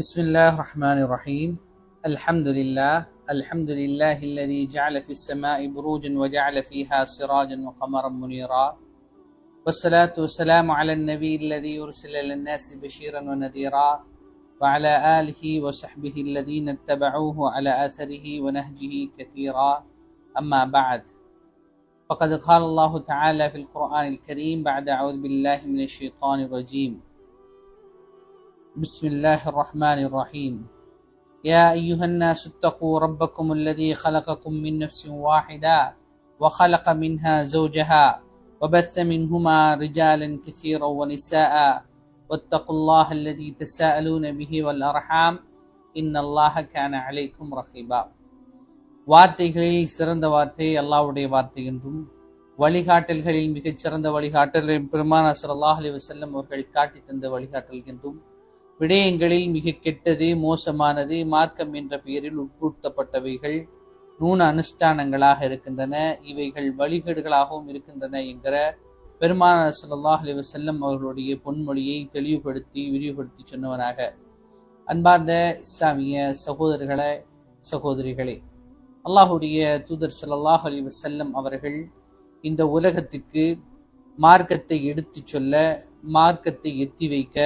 بسم الله الرحمن الرحيم الحمد لله الحمد لله الذي جعل في السماء بروجا وجعل فيها سراجا وقمرا منيرا والصلاة والسلام على النبي الذي أرسل للناس بشيرا ونذيرا وعلى آله وصحبه الذين اتبعوه على آثره ونهجه كثيرا أما بعد فقد قال الله تعالى في القرآن الكريم بعد أعوذ بالله من الشيطان الرجيم بسم الله الرحمن الرحيم يا أيها الناس اتقوا ربكم الذي خلقكم من نفس واحدة وخلق منها زوجها وبث منهما رجالا كثيرا ونساء واتقوا الله الذي تساءلون به والأرحام إن الله كان عليكم رقيبا வார்த்தைகளில் சிறந்த வார்த்தை அல்லாஹ்வுடைய வார்த்தை என்றும் வழிகாட்டல்களில் மிகச் சிறந்த வழிகாட்டல் பெருமான ஸல்லல்லாஹு அலைஹி வஸல்லம் அவர்கள் காட்டித் தந்த வழிகாட்டல் என்றும் விடயங்களில் மிக கெட்டது மோசமானது மார்க்கம் என்ற பெயரில் உட்புட்டப்பட்டவைகள் நூன அனுஷ்டானங்களாக இருக்கின்றன. இவைகள் வழிகேடுகளாகவும் இருக்கின்றன என்கிற பெருமான சல்லாஹ் அலி வசல்லம் அவர்களுடைய பொன்மொழியை தெளிவுபடுத்தி விரிவுபடுத்தி சொன்னவனாக. அன்பார்ந்த இஸ்லாமிய சகோதரர்களே சகோதரிகளே அல்லாஹுடைய தூதர் ஸல்லல்லாஹு அலி வசல்லம் அவர்கள் இந்த உலகத்துக்கு மார்க்கத்தை எடுத்துச் சொல்ல மார்க்கத்தை எத்தி வைக்க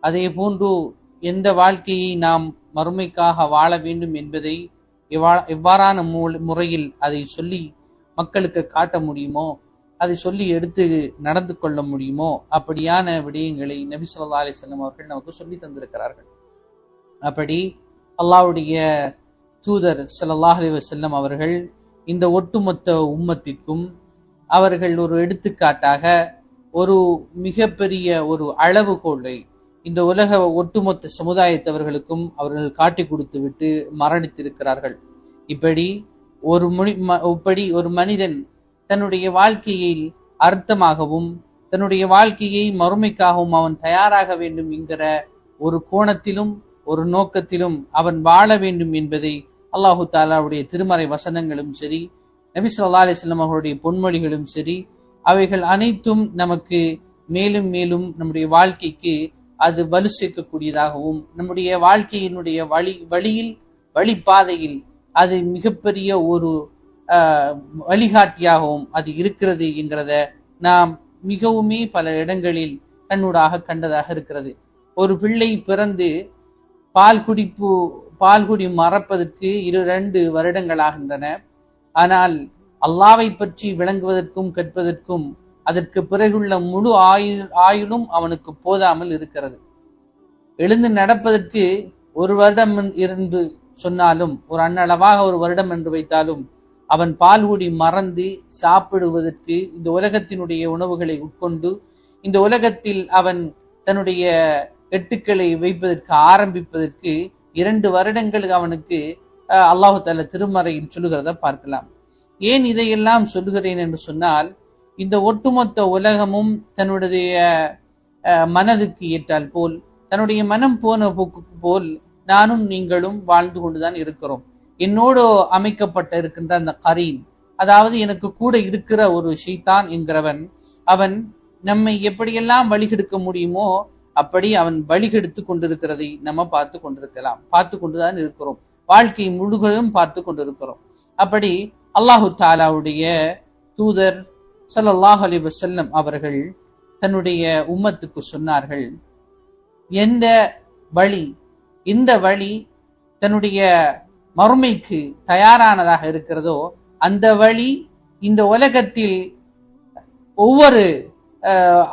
அதே போன்று எந்த வாழ்க்கையை நாம் மறுமைக்காக வாழ வேண்டும் என்பதை எவ்வா- எவ்வாறான முறையில் அதை சொல்லி மக்களுக்கு காட்ட முடியுமோ? அதை சொல்லி எடுத்து நடந்து கொள்ள முடியுமோ? அப்படியான விடயங்களை நபி சொல்லா அலைஹி அவர்கள் நமக்கு சொல்லி தந்திருக்கிறார்கள். அப்படி அல்லாவுடைய தூதர் சல்லாஹ் அலி வசல்லம் அவர்கள் இந்த ஒட்டுமொத்த உம்மத்திற்கும் அவர்கள் ஒரு எடுத்துக்காட்டாக ஒரு மிகப்பெரிய ஒரு அளவுகோலை இந்த உலக ஒட்டுமொத்த சமுதாயத்தவர்களுக்கும் அவர்கள் காட்டி கொடுத்து விட்டு மரணித்திருக்கிறார்கள். இப்படி ஒரு முனி இப்படி ஒரு மனிதன் தன்னுடைய வாழ்க்கையை அர்த்தமாகவும் தன்னுடைய வாழ்க்கையை மறுமைக்காகவும் அவன் தயாராக வேண்டும் என்கிற ஒரு கோணத்திலும் ஒரு நோக்கத்திலும் அவன் வாழ வேண்டும் என்பதை அல்லாஹு தாலாவுடைய திருமறை வசனங்களும் சரி நபி சொல்லா அலைஹி அவர்களுடைய பொன்மொழிகளும் சரி அவைகள் அனைத்தும் நமக்கு மேலும் மேலும் நம்முடைய வாழ்க்கைக்கு அது வலு சேர்க்கக்கூடியதாகவும் நம்முடைய வாழ்க்கையினுடைய வழி வழியில் வழிபாதையில் அது மிகப்பெரிய ஒரு வழிகாட்டியாகவும் அது இருக்கிறது என்கிறத நாம் மிகவுமே பல இடங்களில் கண்ணூடாக கண்டதாக இருக்கிறது. ஒரு பிள்ளை பிறந்து பால் குடிப்பு பால் குடி மறப்பதற்கு இரு ரெண்டு வருடங்களாகின்றன ஆனால் அல்லாவை பற்றி விளங்குவதற்கும் கற்பதற்கும் அதற்கு பிறகுள்ள முழு ஆயுள் ஆயுளும் அவனுக்கு போதாமல் இருக்கிறது. எழுந்து நடப்பதற்கு ஒரு வருடம் இருந்து சொன்னாலும் ஒரு அன்னளவாக ஒரு வருடம் என்று வைத்தாலும் அவன் பால் ஊடி மறந்து சாப்பிடுவதற்கு இந்த உலகத்தினுடைய உணவுகளை உட்கொண்டு இந்த உலகத்தில் அவன் தன்னுடைய எட்டுக்களை வைப்பதற்கு ஆரம்பிப்பதற்கு இரண்டு வருடங்கள் அவனுக்கு அஹ், அல்லாஹு தால திருமறையில் சொல்லுகிறத பார்க்கலாம். ஏன் இதையெல்லாம் சொல்லுகிறேன் என்று சொன்னால் இந்த ஒட்டுமொத்த உலகமும் தன்னுடைய மனதுக்கு ஏற்றால் போல் தன்னுடைய மனம் போன போக்கு போல் நானும் நீங்களும் வாழ்ந்து கொண்டுதான் இருக்கிறோம். என்னோடு அமைக்கப்பட்ட இருக்கின்ற அந்த கரீன் அதாவது எனக்கு கூட இருக்கிற ஒரு ஷைத்தான் என்கிறவன் அவன் நம்மை எப்படியெல்லாம் வழிகெடுக்க முடியுமோ அப்படி அவன் வழிகெடுத்து கொண்டிருக்கிறதை நம்ம பார்த்து கொண்டிருக்கலாம். பார்த்து கொண்டுதான் இருக்கிறோம். வாழ்க்கை முழுவதும் பார்த்து கொண்டிருக்கிறோம். அப்படி அல்லாஹு தாலாவுடைய தூதர் சல்லாஹ் அலி வசல்லம் அவர்கள் தன்னுடைய உம்மத்துக்கு சொன்னார்கள் எந்த வழி இந்த வழி தன்னுடைய மறுமைக்கு தயாரானதாக இருக்கிறதோ அந்த வழி இந்த உலகத்தில் ஒவ்வொரு அஹ்,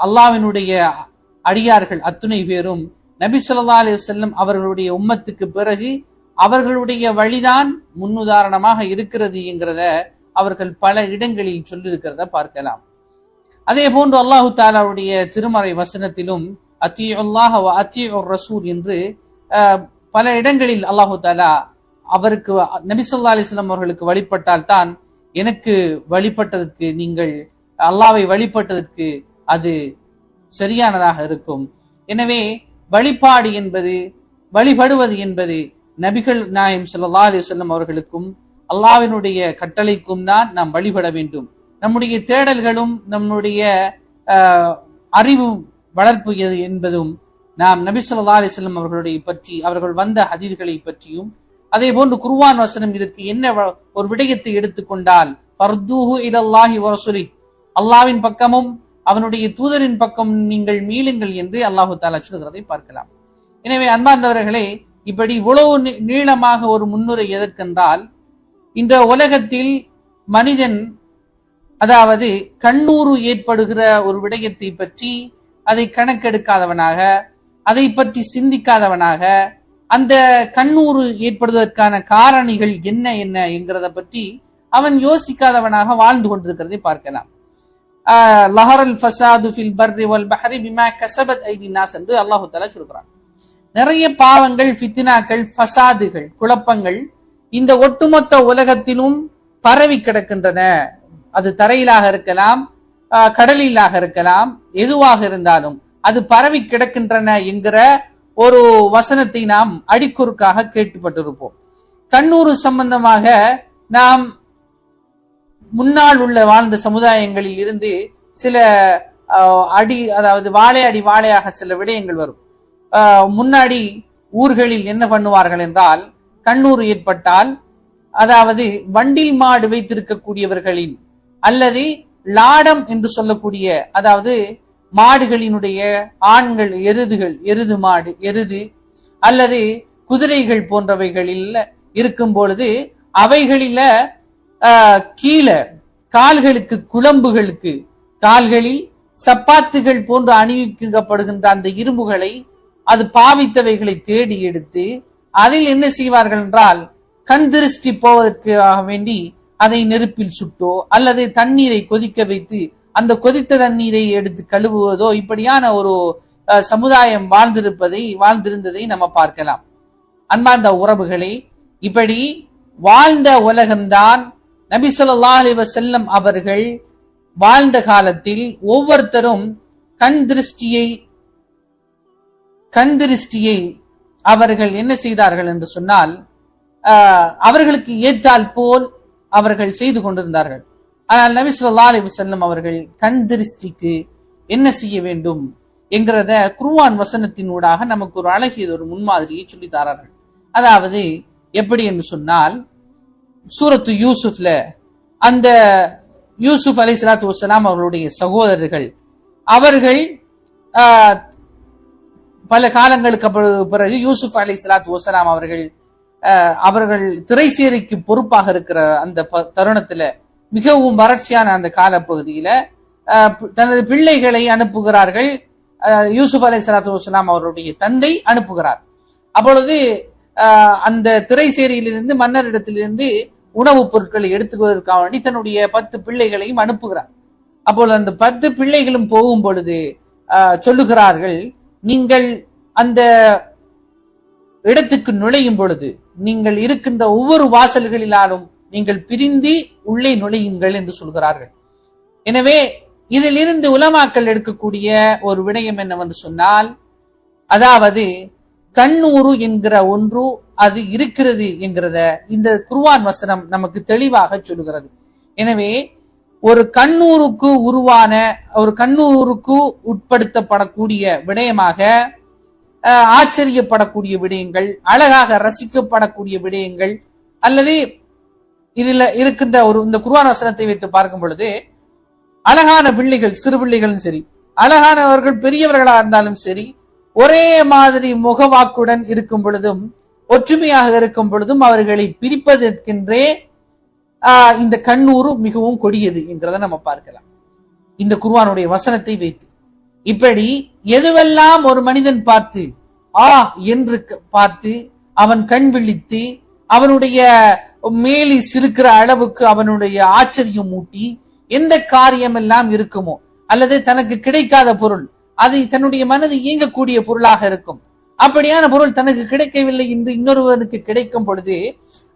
அடியார்கள் அத்துணை பேரும் நபி சொல்லா அலி வஸல்லம் அவர்களுடைய உம்மத்துக்கு பிறகு அவர்களுடைய வழிதான் முன்னுதாரணமாக இருக்கிறது என்கிறத அவர்கள் பல இடங்களில் சொல்லியிருக்கிறத பார்க்கலாம். அதே போன்று அல்லாஹு தாலாவுடைய திருமறை வசனத்திலும் அத்தி அல்லாஹ் அத்தி ரசூல் என்று பல இடங்களில் அல்லாஹு தாலா அவருக்கு நபிசல்லா அலிஸ்லாம் அவர்களுக்கு வழிபட்டால் தான் எனக்கு வழிபட்டதற்கு நீங்கள் அல்லாவை வழிபட்டதற்கு அது சரியானதாக இருக்கும். எனவே வழிபாடு என்பது வழிபடுவது என்பது நபிகள் நாயம் சல்லா அலிசல்லம் அவர்களுக்கும் அல்லாவினுடைய கட்டளைக்கும் தான் நாம் வழிபட வேண்டும். நம்முடைய தேடல்களும் நம்முடைய அறிவும் வளர்ப்பு என்பதும் நாம் நபி சொல்லா அலிஸ்லம் அவர்களுடைய பற்றி அவர்கள் வந்த ஹதீர்களை பற்றியும் அதே போன்று குர்வான் வசனம் இதற்கு என்ன வ- ஒரு விடயத்தை எடுத்துக்கொண்டால் ஃபர்தூஹு இதல்லாஹி வரசுலி அல்லாவின் பக்கமும் அவனுடைய தூதரின் பக்கம் நீங்கள் மீளுங்கள் என்று அல்லாஹு தாலா சொல்கிறதை பார்க்கலாம். எனவே அன்பார்ந்தவர்களே இப்படி இவ்வளவு நீ- நீளமாக ஒரு முன்னுரை எதற்கென்றால் இந்த உலகத்தில் மனிதன் அதாவது கண்ணூறு ஏற்படுகிற ஒரு விடயத்தை பற்றி அதை கணக்கெடுக்காதவனாக அதை பற்றி சிந்திக்காதவனாக அந்த கண்ணூறு ஏற்படுவதற்கான காரணிகள் என்ன என்ன என்கிறத பற்றி அவன் யோசிக்காதவனாக வாழ்ந்து கொண்டிருக்கிறதை பார்க்கலாம். ஆஹ் லஹரல் ஃபசாது ஃபில் பர்ரி வல் பஹரி பிமா கசபத் ஐதி நாஸ் என்று அல்லாஹு தலா சொல்கிறான் நிறைய பாவங்கள் ஃபித்தினாக்கள் ஃபசாதுகள் குழப்பங்கள் இந்த ஒட்டுமொத்த உலகத்திலும் பரவி கிடக்கின்றன. அது தரையிலாக இருக்கலாம் ஆஹ் கடலிலாக இருக்கலாம் எதுவாக இருந்தாலும் அது பரவி கிடக்கின்றன என்கிற ஒரு வசனத்தை நாம் அடிக்குறுக்காக கேட்டுப்பட்டிருப்போம். கண்ணூர் சம்பந்தமாக நாம் முன்னால் உள்ள வாழ்ந்த சமுதாயங்களில் இருந்து சில ஆஹ், அடி அதாவது வாழை அடி வாழையாக சில விடயங்கள் வரும். ஆஹ், முன்னாடி ஊர்களில் என்ன பண்ணுவார்கள் என்றால் கண்ணூர் ஏற்பட்டால் அதாவது வண்டில் மாடு வைத்திருக்கக்கூடியவர்களின் அல்லது லாடம் என்று சொல்லக்கூடிய அதாவது மாடுகளினுடைய ஆண்கள் எருதுகள் எருது மாடு எருது அல்லது குதிரைகள் போன்றவைகளில் இருக்கும் பொழுது அவைகளில கீழே கால்களுக்கு குழம்புகளுக்கு கால்களில் சப்பாத்துகள் போன்று அணிவிக்கப்படுகின்ற அந்த இரும்புகளை அது பாவித்தவைகளை தேடி எடுத்து அதில் என்ன செய்வார்கள் என்றால் கண் திருஷ்டி போவதற்காக வேண்டி அதை நெருப்பில் சுட்டோ அல்லது தண்ணீரை கொதிக்க வைத்து அந்த கொதித்த தண்ணீரை எடுத்து கழுவுவதோ இப்படியான ஒரு சமுதாயம் வாழ்ந்திருப்பதை வாழ்ந்திருந்ததை நம்ம பார்க்கலாம். அன்பார்ந்த உறவுகளே இப்படி வாழ்ந்த உலகம்தான் நபி சொல்லா அலி வசல்லம் அவர்கள் வாழ்ந்த காலத்தில் ஒவ்வொருத்தரும் கண் திருஷ்டியை கண் திருஷ்டியை அவர்கள் என்ன செய்தார்கள் என்று சொன்னால் அவர்களுக்கு ஏற்றால் போல் அவர்கள் செய்து கொண்டிருந்தார்கள். ஆனால் நபி ஸல்லல்லாஹு அலைஹி அவர்கள் கண் திருஷ்டிக்கு என்ன செய்ய வேண்டும் என்கிறத குருவான் வசனத்தினூடாக நமக்கு ஒரு அழகிய ஒரு முன்மாதிரியை சொல்லி தாரார்கள். அதாவது எப்படி என்று சொன்னால் சூரத்து யூசுப்ல அந்த யூசுப் அலை சலாத்து வசலாம் அவர்களுடைய சகோதரர்கள் அவர்கள் பல காலங்களுக்கு பிறகு யூசுப் அலி சலாத் வசலாம் அவர்கள் அவர்கள் திரைசேரிக்கு பொறுப்பாக இருக்கிற அந்த ப- தருணத்துல மிகவும் வறட்சியான அந்த காலப்பகுதியில தனது பிள்ளைகளை அனுப்புகிறார்கள். யூசுப் அலி சலாத் வசலாம் அவருடைய தந்தை அனுப்புகிறார். அப்பொழுது அந்த திரைசேரியிலிருந்து மன்னரிடத்திலிருந்து உணவுப் பொருட்களை எடுத்துவதற்காக வேண்டி தன்னுடைய பத்து பிள்ளைகளையும் அனுப்புகிறார். அப்பொழுது அந்த பத்து பிள்ளைகளும் போகும் பொழுது சொல்லுகிறார்கள் நீங்கள் அந்த இடத்துக்கு நுழையும் பொழுது நீங்கள் இருக்கின்ற ஒவ்வொரு வாசல்களிலாலும் நீங்கள் பிரிந்து உள்ளே நுழையுங்கள் என்று சொல்கிறார்கள். எனவே இதிலிருந்து உலமாக்கல் எடுக்கக்கூடிய ஒரு விடயம் என்னவென்று சொன்னால் அதாவது கண்ணூறு என்கிற ஒன்று அது இருக்கிறது என்கிறத இந்த குருவான் வசனம் நமக்கு தெளிவாக சொல்லுகிறது. எனவே ஒரு கண்ணூருக்கு உருவான ஒரு கண்ணூருக்கு உட்படுத்தப்படக்கூடிய விடயமாக ஆச்சரியப்படக்கூடிய விடயங்கள் அழகாக ரசிக்கப்படக்கூடிய விடயங்கள் அல்லது இதுல இருக்கின்ற ஒரு இந்த குர்ஆன் வசனத்தை வைத்து பார்க்கும் பொழுது அழகான பிள்ளைகள் சிறு பிள்ளைகளும் சரி அழகானவர்கள் பெரியவர்களா இருந்தாலும் சரி ஒரே மாதிரி முகவாக்குடன் இருக்கும் பொழுதும் ஒற்றுமையாக இருக்கும் பொழுதும் அவர்களை பிரிப்பதற்கென்றே இந்த கண்ணூறு மிகவும் கொடியது என்கிறத நம்ம பார்க்கலாம். இந்த குருவானுடைய வசனத்தை வைத்து. இப்படி எதுவெல்லாம் ஒரு மனிதன் பார்த்து ஆ என்று பார்த்து அவன் கண் விழித்து அவனுடைய மேலி சிறுக்கிற அளவுக்கு அவனுடைய ஆச்சரியம் ஊட்டி எந்த காரியம் எல்லாம் இருக்குமோ அல்லது தனக்கு கிடைக்காத பொருள் அது தன்னுடைய மனது இயங்கக்கூடிய பொருளாக இருக்கும். அப்படியான பொருள் தனக்கு கிடைக்கவில்லை என்று இன்னொருவனுக்கு கிடைக்கும் பொழுது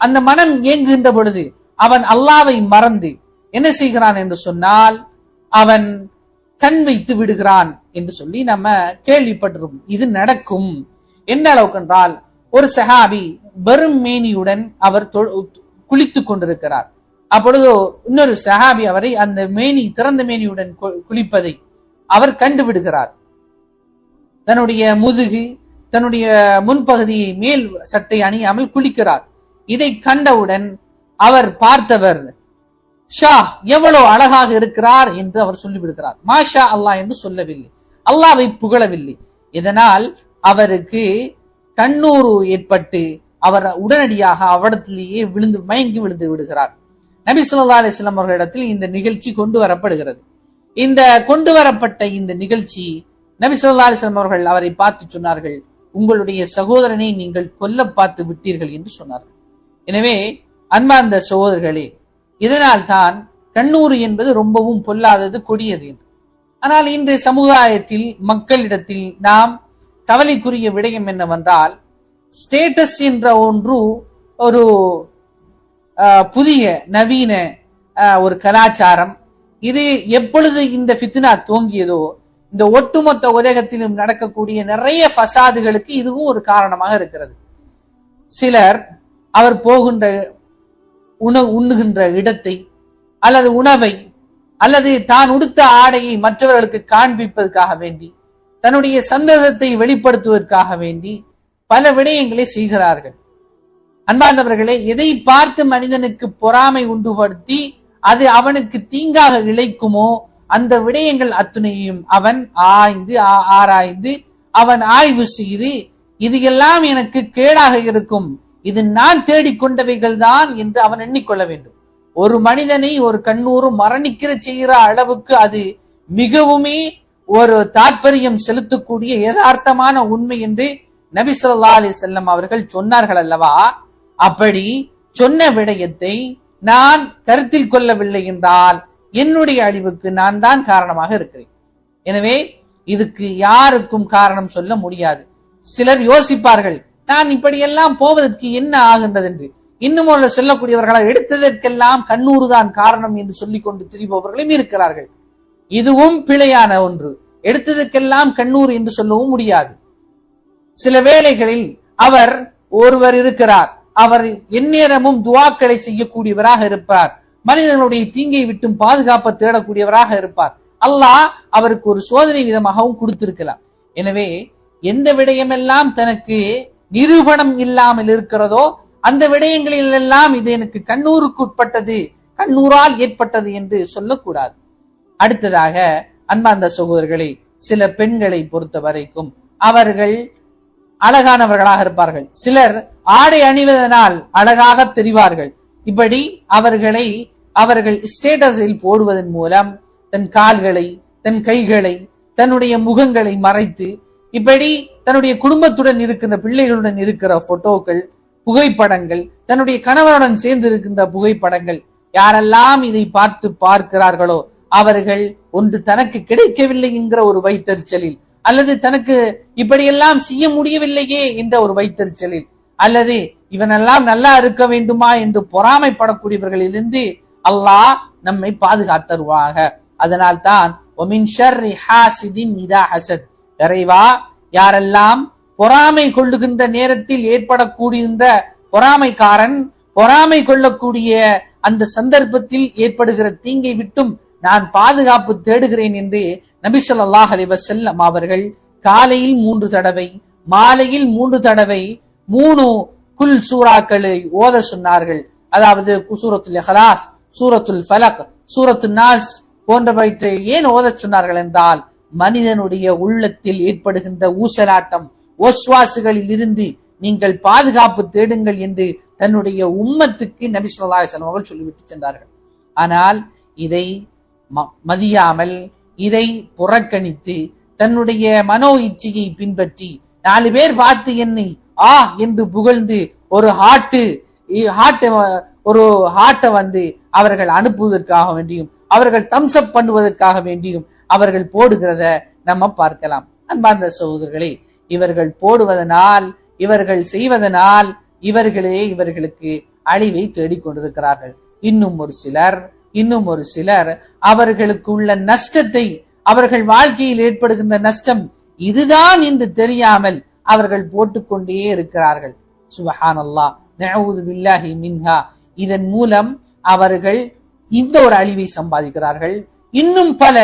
அந்த மனம் இயங்குகின்ற பொழுது அவன் அல்லாவை மறந்து என்ன செய்கிறான் என்று சொன்னால் அவன் கண் வைத்து விடுகிறான் என்று சொல்லி நம்ம கேள்விப்பட்டிருக்கோம் இது நடக்கும். என்ன அளவுக்கு என்றால் ஒரு சஹாபி வெறும் மேனியுடன் அவர் குளித்துக் கொண்டிருக்கிறார். அப்பொழுது இன்னொரு சஹாபி அவரை அந்த மேனி திறந்த மேனியுடன் கு- குளிப்பதை அவர் கண்டுவிடுகிறார் தன்னுடைய முதுகு தன்னுடைய முன்பகுதியை மேல் சட்டை அணியாமல் குளிக்கிறார். இதை கண்டவுடன் அவர் பார்த்தவர் ஷா எவ்வளவு அழகாக இருக்கிறார் என்று அவர் சொல்லிவிடுகிறார். மாஷா அல்லாஹ் என்று சொல்லவில்லை. அல்லாவை புகழவில்லை. இதனால் அவருக்கு கண்ணூறு ஏற்பட்டு அவர் உடனடியாக அவடத்திலேயே விழுந்து மயங்கி விழுந்து விடுகிறார். நபி சொல்லா அலிஸ்லாம் அவர்களிடத்தில் இந்த நிகழ்ச்சி கொண்டு வரப்படுகிறது. இந்த கொண்டு வரப்பட்ட இந்த நிகழ்ச்சி நபி சொல்லா அலிஸ்லாம் அவர்கள் அவரை பார்த்து சொன்னார்கள் உங்களுடைய சகோதரனை நீங்கள் கொல்ல பார்த்து விட்டீர்கள் என்று சொன்னார்கள். எனவே அன்பார்ந்த சகோதரர்களே இதனால் தான் கண்ணூறு என்பது ரொம்பவும் பொல்லாதது கொடியது என்று. ஆனால் இன்றைய சமுதாயத்தில் மக்களிடத்தில் நாம் கவலைக்குரிய விடயம் என்னவென்றால் ஸ்டேட்டஸ் என்ற ஒன்று ஒரு புதிய நவீன ஒரு கலாச்சாரம். இது எப்பொழுது இந்த ஃபித்னா தோங்கியதோ இந்த ஒட்டுமொத்த உலகத்திலும் நடக்கக்கூடிய நிறைய ஃபசாதுகளுக்கு இதுவும் ஒரு காரணமாக இருக்கிறது. சிலர் அவர் போகின்ற உணவு உண்ணுகின்ற இடத்தை அல்லது உணவை அல்லது தான் உடுத்த ஆடையை மற்றவர்களுக்கு காண்பிப்பதற்காக வேண்டி தன்னுடைய சந்தோஷத்தை வெளிப்படுத்துவதற்காக வேண்டி பல விடயங்களை செய்கிறார்கள். அன்பார்ந்தவர்களே எதை பார்த்து மனிதனுக்கு பொறாமை உண்டுபடுத்தி அது அவனுக்கு தீங்காக இழைக்குமோ அந்த விடயங்கள் அத்துணையும் அவன் ஆய்ந்து ஆ- ஆராய்ந்து அவன் ஆய்வு செய்து இது எல்லாம் எனக்கு கேடாக இருக்கும். இது நான் தேடிக்கொண்டவைகள் தான் என்று அவன் எண்ணிக்கொள்ள வேண்டும். ஒரு மனிதனை ஒரு கண்ணூரும் மரணிக்கிற செய்கிற அளவுக்கு அது மிகவுமே ஒரு தாற்பயம் செலுத்தக்கூடிய யதார்த்தமான உண்மை என்று நபி சொல்லா அலி செல்லம் அவர்கள் சொன்னார்கள் அல்லவா? அப்படி சொன்ன விடயத்தை நான் கருத்தில் கொள்ளவில்லை என்றால் என்னுடைய அழிவுக்கு நான் தான் காரணமாக இருக்கிறேன். எனவே இதுக்கு யாருக்கும் காரணம் சொல்ல முடியாது. சிலர் யோசிப்பார்கள் நான் இப்படியெல்லாம் போவதற்கு என்ன ஆகின்றது என்று இன்னும் ஒரு சொல்லக்கூடியவர்களா எடுத்ததற்கெல்லாம் கண்ணூறு தான் காரணம் என்று சொல்லிக் கொண்டு திரிபவர்களும் இருக்கிறார்கள். இதுவும் பிழையான ஒன்று. எடுத்ததற்கெல்லாம் கண்ணூர் என்று சொல்லவும் முடியாது. சில வேளைகளில் அவர் ஒருவர் இருக்கிறார். அவர் எந்நேரமும் துவாக்களை செய்யக்கூடியவராக இருப்பார். மனிதர்களுடைய தீங்கை விட்டும் பாதுகாப்ப தேடக்கூடியவராக இருப்பார். அல்லாஹ் அவருக்கு ஒரு சோதனை விதமாகவும் கொடுத்திருக்கலாம். எனவே எந்த விடயமெல்லாம் தனக்கு நிரூபணம் இல்லாமல் இருக்கிறதோ அந்த விடயங்களில் எல்லாம் இது எனக்கு கண்ணூருக்கு உட்பட்டது கண்ணூரால் ஏற்பட்டது என்று சொல்லக்கூடாது. அடுத்ததாக அன்பார்ந்த சகோதரர்களை சில பெண்களை பொறுத்த வரைக்கும் அவர்கள் அழகானவர்களாக இருப்பார்கள். சிலர் ஆடை அணிவதனால் அழகாக தெரிவார்கள். இப்படி அவர்களை அவர்கள் ஸ்டேட்டஸில் போடுவதன் மூலம் தன் கால்களை தன் கைகளை தன்னுடைய முகங்களை மறைத்து இப்படி தன்னுடைய குடும்பத்துடன் இருக்கின்ற பிள்ளைகளுடன் இருக்கிற போட்டோக்கள் புகைப்படங்கள் தன்னுடைய கணவருடன் சேர்ந்து இருக்கின்ற புகைப்படங்கள் யாரெல்லாம் இதை பார்த்து பார்க்கிறார்களோ அவர்கள் ஒன்று தனக்கு கிடைக்கவில்லை என்கிற ஒரு வைத்தறிச்சலில் அல்லது தனக்கு இப்படியெல்லாம் செய்ய முடியவில்லையே என்ற ஒரு வைத்தறிச்சலில் அல்லது இவனெல்லாம் நல்லா இருக்க வேண்டுமா என்று பொறாமைப்படக்கூடியவர்களிலிருந்து அல்லாஹ் நம்மை பாதுகாத்தருவாக. அதனால் தான் ஒமின் ஷர் ஹாசிதின் இதா ஹசத். இறைவா யாரெல்லாம் பொறாமை கொள்ளுகின்ற நேரத்தில் ஏற்படக்கூடியிருந்த பொறாமைக்காரன் பொறாமை கொள்ளக்கூடிய அந்த சந்தர்ப்பத்தில் ஏற்படுகிற தீங்கை விட்டும் நான் பாதுகாப்பு தேடுகிறேன் என்று நபிசல்லாஹ் அலிவசல்லம் அவர்கள் காலையில் மூன்று தடவை மாலையில் மூன்று தடவை மூணு குல் சூறாக்களை ஓத சொன்னார்கள். அதாவது சூரத்துல் ஹலாஸ் சூரத்துல் ஃபலக் சூரத்து நாஸ் போன்றவற்றை ஏன் ஓதச் சொன்னார்கள் என்றால் மனிதனுடைய உள்ளத்தில் ஏற்படுகின்ற ஊசலாட்டம் ஒஸ்வாசுகளில் இருந்து நீங்கள் பாதுகாப்பு தேடுங்கள் என்று தன்னுடைய உம்மத்துக்கு நபி ஸல்லல்லாஹு அவர்கள் சொல்லிவிட்டு சென்றார்கள். ஆனால் இதை ம- மதியாமல் இதை புறக்கணித்து தன்னுடைய மனோ இச்சையை பின்பற்றி நாலு பேர் பார்த்து என்னை ஆ என்று புகழ்ந்து ஒரு ஹாட்டு ஹாட்டை ஒரு ஹாட்டை வந்து அவர்கள் அனுப்புவதற்காக வேண்டியும் அவர்கள் தம்சப் பண்ணுவதற்காக வேண்டியும் அவர்கள் போடுகிறத நம்ம பார்க்கலாம். அன்பார்ந்த சகோதரர்களே இவர்கள் போடுவதனால் இவர்கள் செய்வதனால் இவர்களே இவர்களுக்கு அழிவை தேடிக் கொண்டிருக்கிறார்கள். இன்னும் ஒரு சிலர் இன்னும் ஒரு சிலர் அவர்களுக்கு உள்ள நஷ்டத்தை அவர்கள் வாழ்க்கையில் ஏற்படுகின்ற நஷ்டம் இதுதான் என்று தெரியாமல் அவர்கள் போட்டுக்கொண்டே இருக்கிறார்கள். சுபஹானல்லாஹ் நஅஊது பில்லாஹி மின்ஹா. இதன் மூலம் அவர்கள் இந்த ஒரு அழிவை சம்பாதிக்கிறார்கள். இன்னும் பல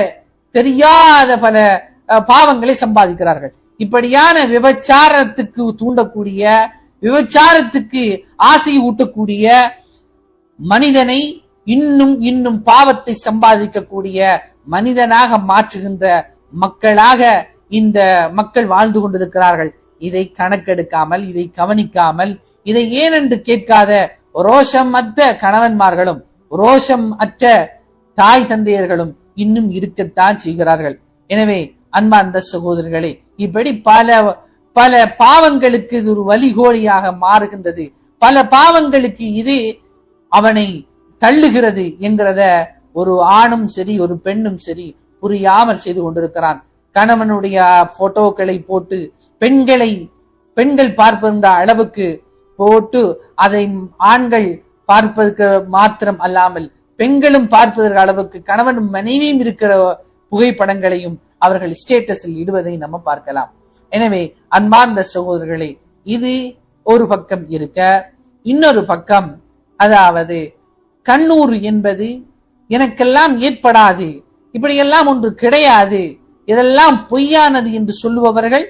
தெரியாத பல பாவங்களை சம்பாதிக்கிறார்கள். இப்படியான விபச்சாரத்துக்கு தூண்டக்கூடிய விபச்சாரத்துக்கு ஆசை ஊட்டக்கூடிய மனிதனை இன்னும் இன்னும் பாவத்தை சம்பாதிக்கக்கூடிய மனிதனாக மாற்றுகின்ற மக்களாக இந்த மக்கள் வாழ்ந்து கொண்டிருக்கிறார்கள். இதை கணக்கெடுக்காமல் இதை கவனிக்காமல் இதை ஏனென்று கேட்காத ரோஷம் அற்ற கணவன்மார்களும் ரோஷம் அற்ற தாய் தந்தையர்களும் இன்னும் இருக்கத்தான் செய்கிறார்கள். எனவே அன்பார்ந்த சகோதரர்களே இப்படி பல பல பாவங்களுக்கு இது ஒரு வலிகோழியாக மாறுகின்றது. பல பாவங்களுக்கு இது அவனை தள்ளுகிறது என்கிறத ஒரு ஆணும் சரி ஒரு பெண்ணும் சரி புரியாமல் செய்து கொண்டிருக்கிறான். கணவனுடைய போட்டோக்களை போட்டு பெண்களை பெண்கள் பார்ப்பிருந்த அளவுக்கு போட்டு அதை ஆண்கள் பார்ப்பதற்கு மாத்திரம் அல்லாமல் பெண்களும் பார்ப்பதற்கு அளவுக்கு கணவனும் மனைவியும் இருக்கிற புகைப்படங்களையும் அவர்கள் ஸ்டேட்டஸில் இடுவதை நம்ம பார்க்கலாம். எனவே அன்பார்ந்த சகோதரர்களே இது ஒரு பக்கம் இருக்க இன்னொரு பக்கம் அதாவது கண்ணூர் என்பது எனக்கெல்லாம் ஏற்படாது இப்படியெல்லாம் ஒன்று கிடையாது இதெல்லாம் பொய்யானது என்று சொல்லுபவர்கள்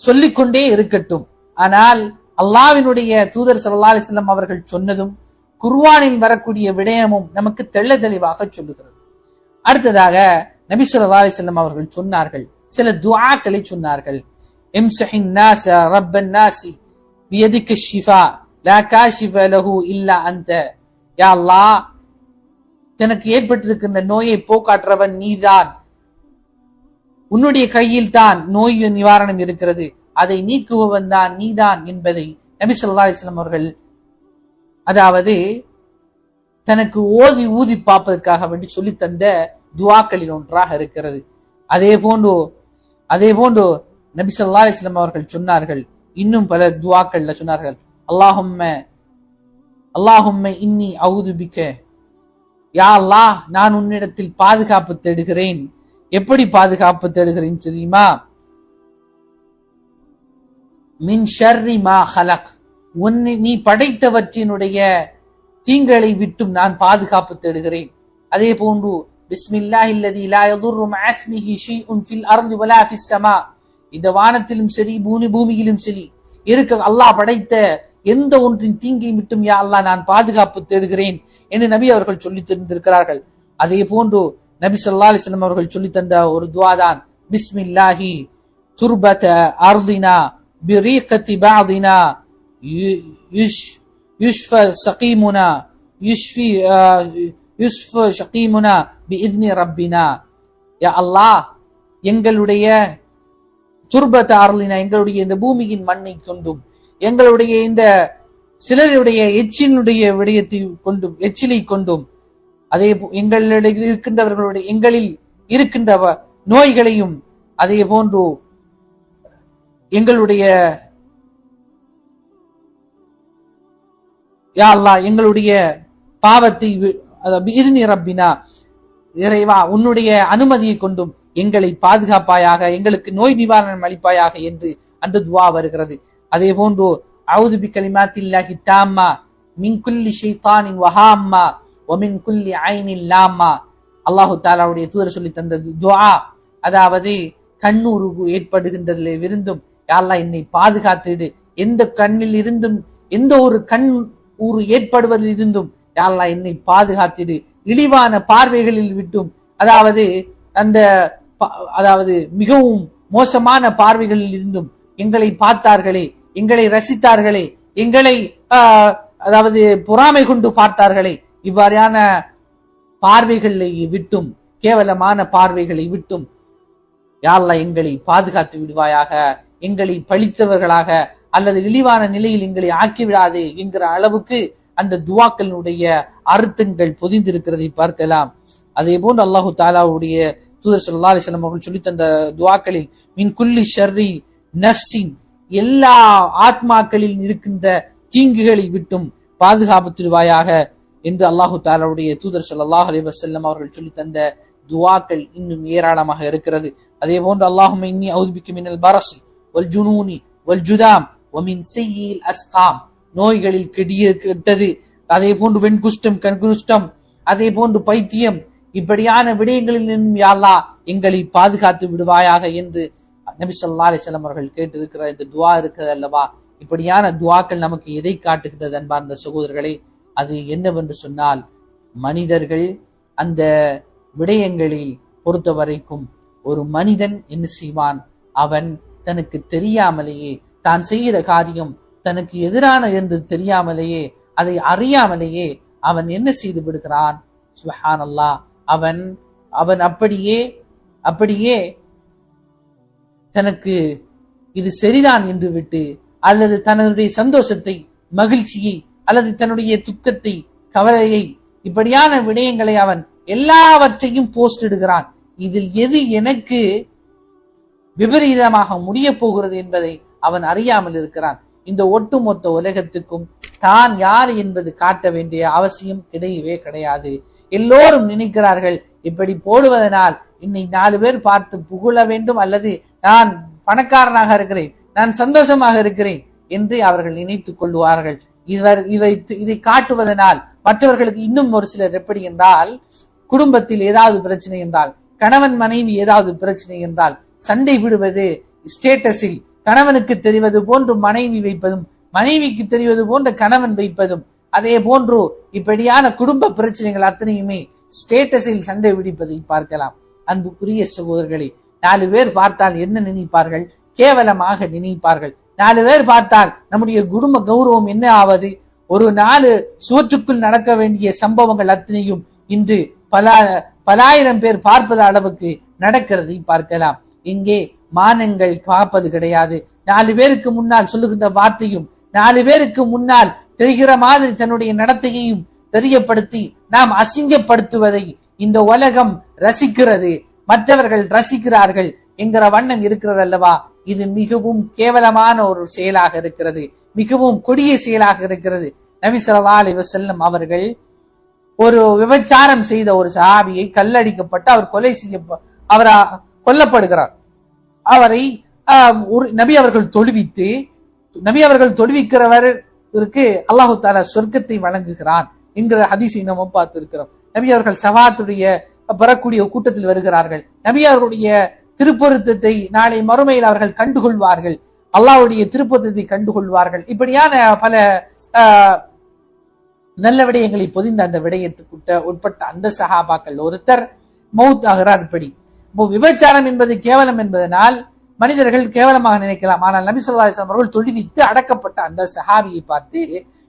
சொல்லிக்கொண்டே இருக்கட்டும். ஆனால் அல்லாவினுடைய தூதர் சல்லா அலிஸ்லாம் அவர்கள் சொன்னதும் குர்வானில் வரக்கூடிய விடயமும் நமக்கு தெள்ள தெளிவாக சொல்லுகிறது. அடுத்ததாக நபி செல்லம் அவர்கள் சொன்னார்கள். சில துவாக்களை சொன்னார்கள். இம்சஹின் ரப்பன் நாசி ஷிஃபா லா காஷிஃப லஹு இல்லா அந்த. யா தனக்கு ஏற்பட்டிருக்கின்ற நோயை போக்காற்றவன் நீதான். உன்னுடைய கையில் தான் நோய் நிவாரணம் இருக்கிறது. அதை நீக்குபவன் தான் நீதான் என்பதை நபி சொல்லா அலிஸ்லாம் அவர்கள் அதாவது தனக்கு ஓதி ஊதி பார்ப்பதற்காக வேண்டி சொல்லி தந்த துவாக்களில் ஒன்றாக இருக்கிறது. அதே போன்று அதே போன்று நபிசல்லா அலிஸ்லாம் அவர்கள் சொன்னார்கள். இன்னும் பல துவாக்கள்ல சொன்னார்கள். அல்லாஹும்ம அல்லாஹும்ம இன்னி அவுதுபிக்க யா அல்லாஹ் நான் உன்னிடத்தில் பாதுகாப்பு தேடுகிறேன். எப்படி பாதுகாப்பு தேடுகிறேன் தெரியுமா? மின் ஷர்ரி மா ஹலக். உன்னை நீ படைத்தவற்றினுடைய தீங்களை விட்டும் நான் பாதுகாப்பு தேடுகிறேன். அதே போன்று பிஸ்மில்லாஹ் இல்லதி லா யதுர்ரு மஅஸ்மிஹி ஷைஉன் ஃபில் அர்தி வலா ஃபிஸ் ஸமா இந்த வானத்திலும் சரி பூமி பூமியிலும் சரி இருக்க அல்லாஹ் படைத்த எந்த ஒன்றின் தீங்கை விட்டும் யா அல்லாஹ் நான் பாதுகாப்பு தேடுகிறேன் என்று நபி அவர்கள் சொல்லி தந்திருக்கிறார்கள். அதே போன்று நபி சொல்லா அலிஸ்லம் அவர்கள் சொல்லி தந்த ஒரு துவா தான் பிஸ்மில்லாஹி துர்பத அர்தினா பிரீகத்தி பாதினா يشفى سقيمنا يشفي يشفى شقيمنا بإذن ربنا يا الله அல்லாஹ் எங்களுடைய துர்பத்தை அருளினா எங்களுடைய இந்த பூமியின் மண்ணை கொண்டும் எங்களுடைய இந்த சிலருடைய எச்சினுடைய விடயத்தை கொண்டும் எச்சிலை கொண்டும் அதே போ- இருக்கின்றவர்களுடைய எங்களில் இருக்கின்ற நோய்களையும் அதே போன்று எங்களுடைய யா அல்லா எங்களுடைய பாவத்தை வி- ரப்பினா இறைவா உன்னுடைய அனுமதியை கொண்டும் எங்களை பாதுகாப்பாயாக எங்களுக்கு நோய் நிவாரணம் அளிப்பாயாக என்று அந்த துவா வருகிறது. அதே போன்று அவுது பி கலிமாத்தில்லாஹி தாம்மா மின் குல்லி ஷைத்தானின் வஹாம்மா ஒமின் குல்லி ஐனின் லாம்மா. அல்லாஹு தாலாவுடைய தூதர் சொல்லி தந்த துவா அதாவது கண்ணுருகு ஏற்படுகின்றதில் இருந்தும் யாரெல்லாம் என்னை பாதுகாத்துடு எந்த கண்ணில் இருந்தும் எந்த ஒரு கண் ஊறு ஏற்படுவதில் இருந்தும் யாரெல்லாம் என்னை பாதுகாத்திடு. இழிவான பார்வைகளில் விட்டும். அதாவது அந்த அதாவது மிகவும் மோசமான பார்வைகளில் இருந்தும் எங்களை பார்த்தார்களே எங்களை ரசித்தார்களே எங்களை ஆஹ், அதாவது பொறாமை கொண்டு பார்த்தார்களே இவ்வாறான பார்வைகளை விட்டும் கேவலமான பார்வைகளை விட்டும். யாரெல்லாம் எங்களை பாதுகாத்து விடுவாயாக எங்களை பழித்தவர்களாக அல்லது இழிவான நிலையில் எங்களை ஆக்கிவிடாதே என்கிற அளவுக்கு அந்த துவாக்களினுடைய அர்த்தங்கள் பொதிந்திருக்கிறதை பார்க்கலாம். அதே போன்று அல்லாஹு தாலாவுடைய தூதர் சல்லா அலிஸ்லாம் அவர்கள் சொல்லி தந்த துவாக்களில் மின் குல்லி ஷர்ரி நர்சின் எல்லா ஆத்மாக்களில் இருக்கின்ற தீங்குகளை விட்டும் பாதுகாப்பு திருவாயாக என்று அல்லாஹு தாலாவுடைய தூதர் சல்லாஹ் அலி வசல்லம் அவர்கள் சொல்லி தந்த துவாக்கள் இன்னும் ஏராளமாக இருக்கிறது. அதே போன்று அல்லாஹும் இன்னி அவுதிபிக்கும் மின்னல் பரசி வல் ஜுனூனி ஒல் ஜுதாம் ஒமின் செய்யில் அஸ்காம் நோய்களில் கெடிய கெட்டது அதே போன்று வெண்குஷ்டம் கண்குஷ்டம் அதே போன்று பைத்தியம் இப்படியான விடயங்களில் நின்றும் யாழ்லா எங்களை பாதுகாத்து விடுவாயாக என்று நபி ஸல்லல்லாஹு அலைஹி அவர்கள் கேட்டிருக்கிறார். இந்த துவா இருக்கிறது அல்லவா? இப்படியான துவாக்கள் நமக்கு எதை காட்டுகிறது அன்பார்ந்த சகோதரர்களே? அது என்னவென்று சொன்னால் மனிதர்கள் அந்த விடயங்களில் பொறுத்த வரைக்கும் ஒரு மனிதன் என்ன செய்வான்? அவன் தனக்கு தெரியாமலேயே தான் செய்கிற காரியம் தனக்கு எதிரான என்று தெரியாமலேயே அதை அறியாமலேயே அவன் என்ன செய்து விடுகிறான்? சுபஹானல்லாஹ் அவன் அவன் அப்படியே அப்படியே தனக்கு இது சரிதான் என்று விட்டு அல்லது தன்னுடைய சந்தோஷத்தை மகிழ்ச்சியை அல்லது தன்னுடைய துக்கத்தை கவலையை இப்படியான விடயங்களை அவன் எல்லாவற்றையும் போஸ்ட் இடுகிறான். இதில் எது எனக்கு விபரீதமாக முடிய போகிறது என்பதை அவன் அறியாமல் இருக்கிறான். இந்த ஒட்டுமொத்த உலகத்துக்கும் தான் யார் என்பது காட்ட வேண்டிய அவசியம் கிடையவே கிடையாது. எல்லோரும் நினைக்கிறார்கள் இப்படி போடுவதனால் இன்னை நாலு பேர் பார்த்து புகழ வேண்டும் அல்லது நான் பணக்காரனாக இருக்கிறேன் நான் சந்தோஷமாக இருக்கிறேன் என்று அவர்கள் நினைத்துக் கொள்வார்கள். இவர் இவை இதை காட்டுவதனால் மற்றவர்களுக்கு இன்னும் ஒரு சிலர் எப்படி என்றால் குடும்பத்தில் ஏதாவது பிரச்சனை என்றால் கணவன் மனைவி ஏதாவது பிரச்சனை என்றால் சண்டை விடுவது ஸ்டேட்டஸில் கணவனுக்கு தெரிவது போன்று மனைவி வைப்பதும் மனைவிக்கு தெரிவது போன்ற கணவன் வைப்பதும் அதே போன்று இப்படியான குடும்ப பிரச்சனைகள் அத்தனையுமே ஸ்டேட்டஸில் சண்டை விடிப்பதை பார்க்கலாம். அன்புக்குரிய சகோதரர்களே நாலு பேர் பார்த்தால் என்ன நினைப்பார்கள்? கேவலமாக நினைப்பார்கள். நாலு பேர் பார்த்தால் நம்முடைய குடும்ப கௌரவம் என்ன ஆவது? ஒரு நாலு சுவற்றுக்குள் நடக்க வேண்டிய சம்பவங்கள் அத்தனையும் இன்று பல பலாயிரம் பேர் பார்ப்பது அளவுக்கு நடக்கிறதை பார்க்கலாம். இங்கே மானங்கள் காப்பது கிடையாது. நாலு பேருக்கு முன்னால் சொல்லுகின்ற வார்த்தையும் நாலு பேருக்கு முன்னால் தெரிகிற மாதிரி தன்னுடைய நடத்தையையும் தெரியப்படுத்தி நாம் அசிங்கப்படுத்துவதை இந்த உலகம் ரசிக்கிறது. மற்றவர்கள் ரசிக்கிறார்கள் என்கிற வண்ணம் இருக்கிறது அல்லவா? இது மிகவும் கேவலமான ஒரு செயலாக இருக்கிறது. மிகவும் கொடிய செயலாக இருக்கிறது. நபி ஸல்லல்லாஹு அலைஹி அவர்கள் ஒரு விபச்சாரம் செய்த ஒரு சஹாபியை கல்லடிக்கப்பட்டு அவர் கொலை செய்ய அவர் கொல்லப்படுகிறார். அவரை ஆஹ், ஒரு நபி அவர்கள் தொழுவித்து நபி அவர்கள் தொழுவிக்கிறவருக்கு அல்லாஹு தாலா சொர்க்கத்தை வழங்குகிறான் என்கிற ஹதீஸை நம்ம பார்த்திருக்கிறோம். நபி அவர்கள் சவாத்துடைய பெறக்கூடிய கூட்டத்தில் வருகிறார்கள். நபி அவர்களுடைய திருப்பொருத்தத்தை நாளை மறுமையில் அவர்கள் கண்டுகொள்வார்கள். அல்லாஹ்வுடைய திருப்பொருத்தத்தை கண்டுகொள்வார்கள். இப்படியான பல ஆஹ், நல்ல விடயங்களை பொதிந்த அந்த விடயத்துக்குட்ட உட்பட்ட அந்த சஹாபாக்கள் ஒருத்தர் மவுத் ஆகிறார் இப்படி. இப்போ விபச்சாரம் என்பது கேவலம் என்பதனால் மனிதர்கள் கேவலமாக நினைக்கலாம். ஆனால் நபி ஸல்லல்லாஹு அலைஹி அவர்கள் தொழுவித்து அடக்கப்பட்ட அந்த சஹாபியை பார்த்து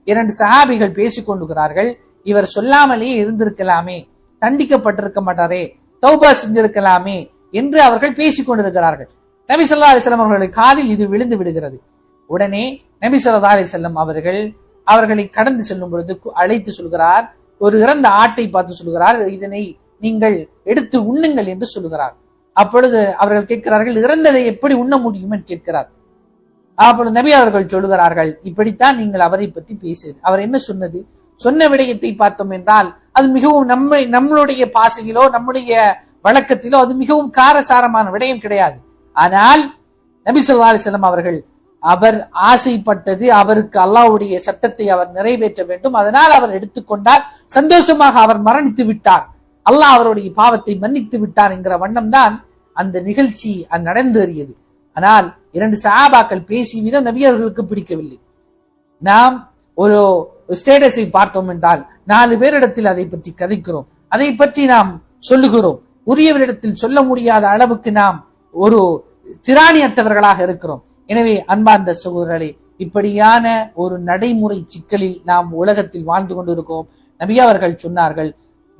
இரண்டு சஹாபிகள் பேசிக் கொண்டுகிறார்கள் இவர் சொல்லாமலேயே இருந்திருக்கலாமே தண்டிக்கப்பட்டிருக்க மாட்டாரே தௌபா செஞ்சிருக்கலாமே என்று அவர்கள் பேசிக் கொண்டிருக்கிறார்கள். நபி சொல்லா அலைஹி அவர்களுடைய காதில் இது விழுந்து விடுகிறது. உடனே நபி சொல்லா அலிசல்லம் அவர்கள் அவர்களை கடந்து செல்லும் பொழுது அழைத்து சொல்கிறார். ஒரு இறந்த ஆட்டை பார்த்து சொல்கிறார். இதனை நீங்கள் எடுத்து உண்ணுங்கள் என்று சொல்லுகிறார். அப்பொழுது அவர்கள் கேட்கிறார்கள் இறந்ததை எப்படி உண்ண முடியும்? என்று கேட்கிறார். அப்பொழுது நபி அவர்கள் சொல்லுகிறார்கள் இப்படித்தான் நீங்கள் அவரை பற்றி பேசுது அவர் என்ன சொன்னது? சொன்ன விடயத்தை பார்த்தோம் என்றால் அது மிகவும் நம்மை நம்மளுடைய பாசையிலோ நம்முடைய வழக்கத்திலோ அது மிகவும் காரசாரமான விடயம் கிடையாது. ஆனால் நபி சொல்லா அலைஹி அவர்கள் அவர் ஆசைப்பட்டது அவருக்கு அல்லாவுடைய சட்டத்தை அவர் நிறைவேற்ற வேண்டும். அதனால் அவர் எடுத்துக்கொண்டார். சந்தோஷமாக அவர் மரணித்து விட்டார். அல்லாஹ் அவருடைய பாவத்தை மன்னித்து விட்டார் என்கிற வண்ணம் தான் அந்த நிகழ்ச்சி நடந்தேறியது. ஆனால் இரண்டு சஹாபாக்கள் பேசிய விதம் நபியர்களுக்கு பிடிக்கவில்லை. நாம் ஒரு ஸ்டேட்டஸை பார்த்தோம் என்றால் நாலு பேரிடத்தில் அதை பற்றி கதைக்கிறோம். அதை பற்றி நாம் சொல்லுகிறோம். உரியவரிடத்தில் சொல்ல முடியாத அளவுக்கு நாம் ஒரு திராணியற்றவர்களாக இருக்கிறோம். எனவே அன்பார்ந்த சகோதரர்களே இப்படியான ஒரு நடைமுறை சிக்கலில் நாம் உலகத்தில் வாழ்ந்து கொண்டிருக்கோம் நபி அவர்கள் சொன்னார்கள்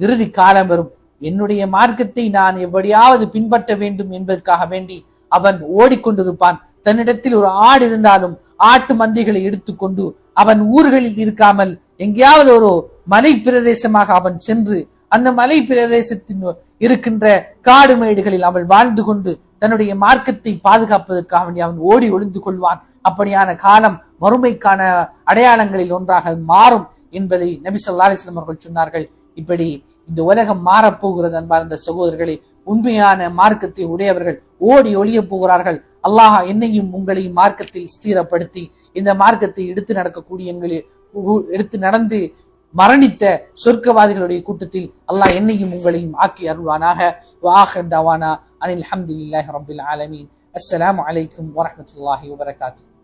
இறுதி காலம் வரும். என்னுடைய மார்க்கத்தை நான் எப்படியாவது பின்பற்ற வேண்டும் என்பதற்காக வேண்டி அவன் ஓடிக்கொண்டிருப்பான். தன்னிடத்தில் ஒரு ஆடு இருந்தாலும் ஆட்டு மந்தைகளை எடுத்துக்கொண்டு அவன் ஊர்களில் இருக்காமல் எங்கேயாவது ஒரு மலை பிரதேசமாக அவன் சென்று அந்த மலை பிரதேசத்தின் இருக்கின்ற காடு மேடுகளில் அவன் வாழ்ந்து கொண்டு தன்னுடைய மார்க்கத்தை பாதுகாப்பதற்காக வேண்டி அவன் ஓடி ஒளிந்து கொள்வான். அப்படியான காலம் மறுமைக்கான அடையாளங்களில் ஒன்றாக மாறும் என்பதை நபி ஸல்லல்லாஹு அவர்கள் சொன்னார்கள். இப்படி இந்த உலகம் மாறப்போகிறது அன்பார்ந்த சகோதரர்களே உண்மையான மார்க்கத்தை உடையவர்கள் ஓடி ஒளிய போகிறார்கள். அல்லாஹ் என்னையும் உங்களையும் மார்க்கத்தில் ஸ்தீரப்படுத்தி இந்த மார்க்கத்தை எடுத்து நடக்கக்கூடிய எங்களை எடுத்து நடந்து மரணித்த சொர்க்கவாதிகளுடைய கூட்டத்தில் அல்லாஹ் என்னையும் உங்களையும் ஆக்கி அருள்வானாக. வாஹ் தவானா அனில் அஹமதுல்லாஹி ரப்பில் ஆலமீன். அஸ்லாம் அலைக்கும் வரமத்துல்லாஹி வபரகாத்துஹு